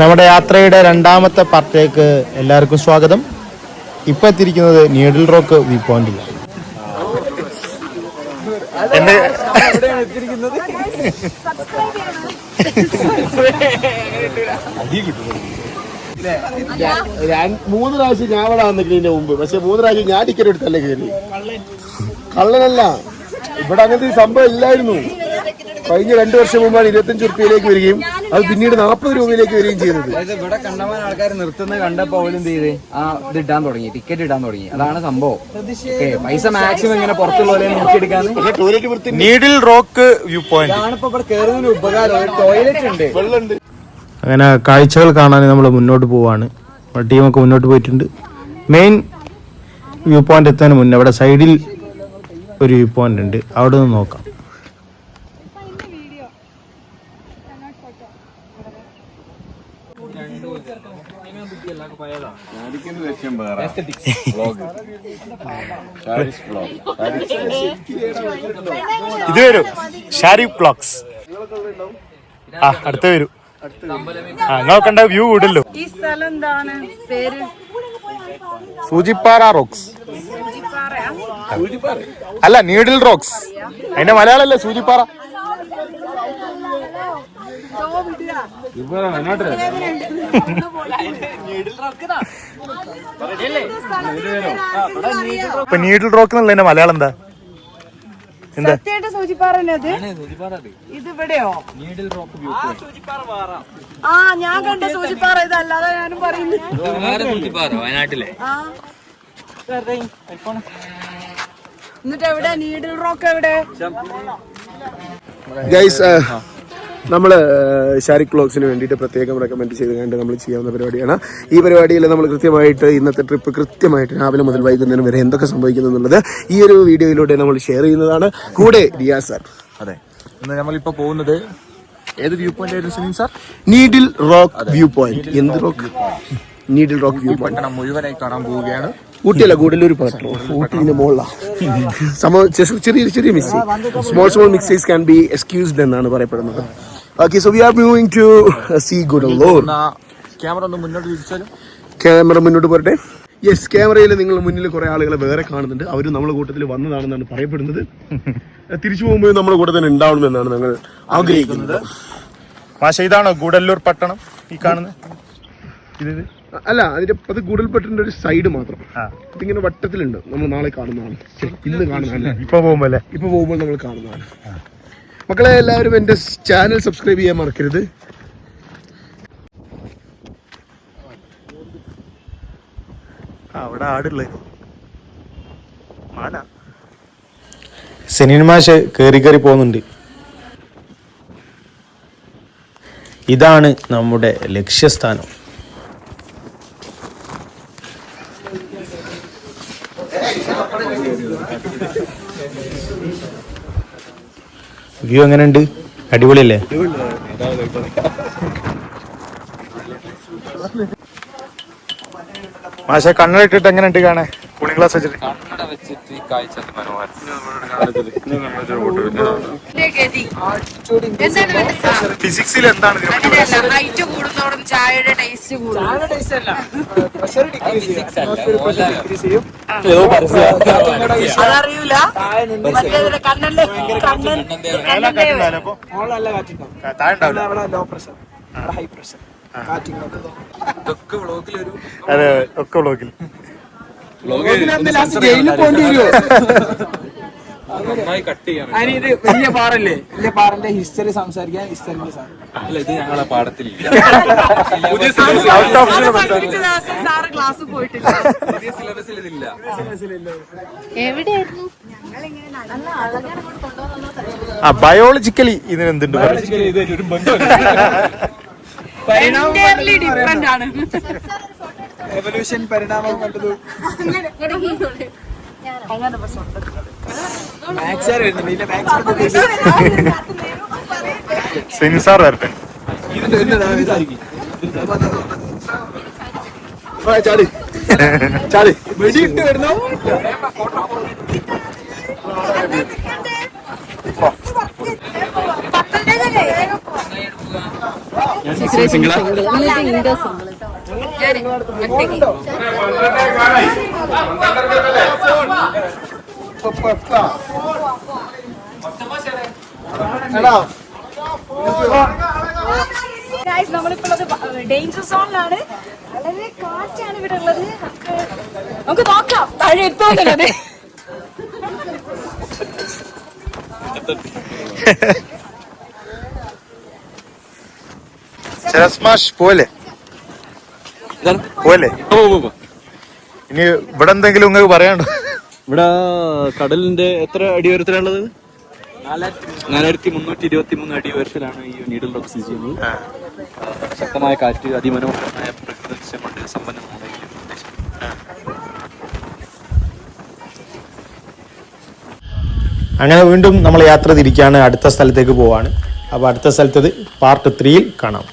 നമ്മുടെ യാത്രയുടെ രണ്ടാമത്തെ പാർട്ടിലേക്ക് എല്ലാവർക്കും സ്വാഗതം. ഇപ്പൊ എത്തിയിരിക്കുന്നത് നീഡിൽ റോക്ക് വ്യൂ പോയിന്റിൽ മൂന്ന് പ്രാവശ്യം ഞാൻ അവിടെ വന്നിട്ട് മുമ്പ്. പക്ഷെ മൂന്ന് പ്രാവശ്യം ഞാൻ ടിക്കറ്റ് എടുത്തല്ലേ കയറി. കള്ളനല്ല. ഇവിടെ അങ്ങനത്തെ ഒരു സംഭവം ഇല്ലായിരുന്നു. കഴിഞ്ഞ രണ്ടു വർഷം മുമ്പാണ് ഇരുപത്തഞ്ച് റുപ്യയിലേക്ക് വരികയും അത് പിന്നീട് നാൽപ്പത് രൂപയിലേക്ക് വരികയും ചെയ്യുന്നത് അതായത് ഇവിടെ കണ്ടമാൻ ആൾക്കാർ നിർത്തുന്നത് കണ്ടപ്പോ അവരും എന്ത് ചെയ്ത്? ആ ഇത് ഇടാൻ തുടങ്ങി ടിക്കറ്റ് ഇടാൻ തുടങ്ങി. അതാണ് സംഭവം. ഓക്കേ, പൈസ മാക്സിമം ഇങ്ങനെ പുറത്തുള്ളവരെ നോക്കിയെടുക്കാൻ നീഡിൽ റോക്ക് വ്യൂ പോയിന്റ് ഇവിടെ കയറുന്നതിന് ഉപകാരം. ടോയ്ലറ്റ് ഉണ്ട്. അങ്ങനെ കാഴ്ചകൾ കാണാൻ നമ്മൾ മുന്നോട്ട് പോവാണ്. നമ്മുടെ ടീമൊക്കെ മുന്നോട്ട് പോയിട്ടുണ്ട്. മെയിൻ വ്യൂ പോയിന്റ് എത്താൻ മുന്നേ അവിടെ സൈഡിൽ ഒരു വ്യൂ പോയിന്റ് ഉണ്ട്. അവിടെ നിന്ന് നോക്കാം. ഇത് വരും. ഷാരിഫ് ബ്ലോക്സ് ആ അടുത്ത വരും. ആ നോക്കണ്ട വ്യൂ കൂടല്ലോ. ഈ സ്ഥലം എന്താണ്? പേര്? സൂചിപ്പാറ റോക്സ് അല്ല നീഡിൽ റോക്സ് അതിന്റെ മലയാളല്ലേ സൂചിപ്പാറ? ഇപ്പൊ നീഡിൽ റോക്ക് എന്നുള്ളതിന്റെ മലയാളം എന്താ? സത്യമായിട്ട് സൂചിപ്പാറ അത്. ഇത് ഇവിടെയോ? ആ ഞാൻ കണ്ട സൂചിപ്പാറ ഇതല്ലാതെ ഞാനും പറയുന്നു വയനാട്ടിലെ. ആ. എന്നിട്ട് എവിടെ? നീഡിൽ റോക്ക് എവിടെ? ഗൈസ് നമ്മൾ ഷാരിഖ് ക്ലോക്സിന് വേണ്ടിയിട്ട് പ്രത്യേകം റെക്കമെൻഡ് ചെയ്ത് കണ്ട് നമ്മൾ ചെയ്യാവുന്ന പരിപാടിയാണ്. ഈ പരിപാടിയിൽ നമ്മൾ കൃത്യമായിട്ട് ഇന്നത്തെ ട്രിപ്പ് കൃത്യമായിട്ട് രാവിലെ മുതൽ വൈകുന്നേരം വരെ എന്തൊക്കെ സംഭവിക്കുന്നു എന്നുള്ളത് ഈ ഒരു വീഡിയോയിലൂടെ നമ്മൾ ഷെയർ ചെയ്യുന്നതാണ്. കൂടെ റിയാസ് സാർ. അതെ. ഇന്ന് നമ്മളിപ്പോ പോകുന്നത് ഏത് വ്യൂ പോയിന്റ് ആയിരുന്നു Sunil sir? Needle rock view point എന്ത് rock needle rock view point പട്ടണം മുഴുവനായി കാണാൻ പോവുകയാണ്. ഊട്ടിയല്ല ഗൂഡല്ലൂർ പാട്ടോ ഊട്ടിന്റെ മുകളിലാണ് സംഭവം ചെറിയ ചെറിയ ചെറിയ mistake small small mistakes can be excused എന്നാണ് പറയപ്പെടുന്നത്. Okay so we are moving to see Gudalur camera ഒന്ന് മുന്നോട്ട് തിരിച്ചാലും ക്യാമറ മുന്നോട്ട് പോരട്ടെ? യെസ് ക്യാമറയിൽ നിങ്ങൾ മുന്നിൽ കുറെ ആളുകളെ വേറെ കാണുന്നുണ്ട്. അവർ നമ്മുടെ കൂട്ടത്തിൽ വന്നതാണെന്നാണ് പറയപ്പെടുന്നത്. തിരിച്ചു പോകുമ്പോൾ നമ്മുടെ കൂടെ തന്നെ ഉണ്ടാവണമെന്നാണ് ഞങ്ങൾ ആഗ്രഹിക്കുന്നത്. പക്ഷേ ഇതാണോ ഗുഡല്ലൂർ പട്ടണം ഈ കാണുന്നത് ഇത്? അല്ല അതിന്റെ അത് ഗുഡൽപെട്ടിന്റെ ഒരു സൈഡ് മാത്രം. ഇതിങ്ങനെ വട്ടത്തിലുണ്ട്. നമ്മൾ നാളെ കാണുന്നതാണ്. ഇന്ന് കാണുന്നതാണ് ഇപ്പൊ പോകുമ്പോ ഇപ്പൊ പോകുമ്പോൾ നമ്മൾ കാണുന്നതാണ്. മക്കളെ എല്ലാവരും എന്റെ ചാനൽ സബ്സ്ക്രൈബ് ചെയ്യാൻ മറക്കരുത്. അവിടെ ആടുള്ളേ സെനീൻ കയറി കേറി പോകുന്നുണ്ട്. ഇതാണ് നമ്മുടെ ലക്ഷ്യസ്ഥാനം. വ്യൂ എങ്ങനെയുണ്ട്? അടിപൊളിയല്ലേ? മാഷ കണ്ണിട്ടിട്ട് എങ്ങനെയുണ്ട് കാണേ കൂളിംഗ് ഗ്ലാസ് വെച്ചിട്ട്. കണ്ണട വെച്ചിട്ട് കാഴ്ച മനോഹരം ഫിസിക്സിൽ എന്താണ് അതറിയൂല മറ്റേതിന്റെ കണ്ണൻ കണ്ണന്റെ പറയാൻ? അപ്പൊ? താഴെ ഉണ്ടാവില്ല. ഇതൊക്കെ വ്ളോഗിലൊരു അതെ ഒക്കെ ബ്ലോക്കിൽ ജയിലിൽ കട്ട് ചെയ്യണം അതിന് ഇത് വലിയ പാറല്ലേ? വലിയ പാറന്റെ ഹിസ്റ്ററി സംസാരിക്കാൻ ഹിസ്റ്ററിന്റെ സാർ. അല്ല ഇത് ഞങ്ങളെ എവിടെയായിരുന്നു? ആ ബയോളജിക്കലി ഇതിന് എന്തുണ്ട് എന്റയർലി ഡിഫറെന്റ് ആണ്. എവല്യൂഷൻ പരിണാമം കണ്ടത്. അങ്ങനെ സെൻസാർ വരട്ടെ. ചാടി ചാടി വെടിയിട്ട് വരുന്നു പത്തനംതിട്ട ഗൈസ് ഡേഞ്ചർ സോണിലാണ് വളരെ കാറ്റാണ് ഇവിടെ ഉള്ളത്. നമുക്ക് നമുക്ക് നോക്കാം. താഴെ എത്തുമെന്നുള്ളത് ശരസ്മാഷ് പോലെ പോലെ ഇനി ഇവിടെ എന്തെങ്കിലും നിങ്ങൾക്ക് പറയാനുണ്ടോ? ഇവിടെ കടലിന്റെ എത്ര അടി ഉയരത്തിലുള്ളത് നാലായിരത്തി മുന്നൂറ്റി ഇരുപത്തി മൂന്ന് അടി ഉയരത്തിലാണ് ഈ നീഡിൽ റോക്ക് സ്ഥിതി ചെയ്യുന്നത്. ആ, ശക്തമായ കാറ്റ് അതിമനോഹരമായ പ്രകൃതി ദൃശ്യം കൊണ്ട് സമ്പന്നമാണ് ഈ പ്രദേശം അങ്ങനെ വീണ്ടും നമ്മൾ യാത്ര തിരിക്കുകയാണ് അടുത്ത സ്ഥലത്തേക്ക് പോവാണ്. അപ്പോൾ അടുത്ത സ്ഥലത്തത് പാർട്ട് ത്രീയിൽ കാണാം.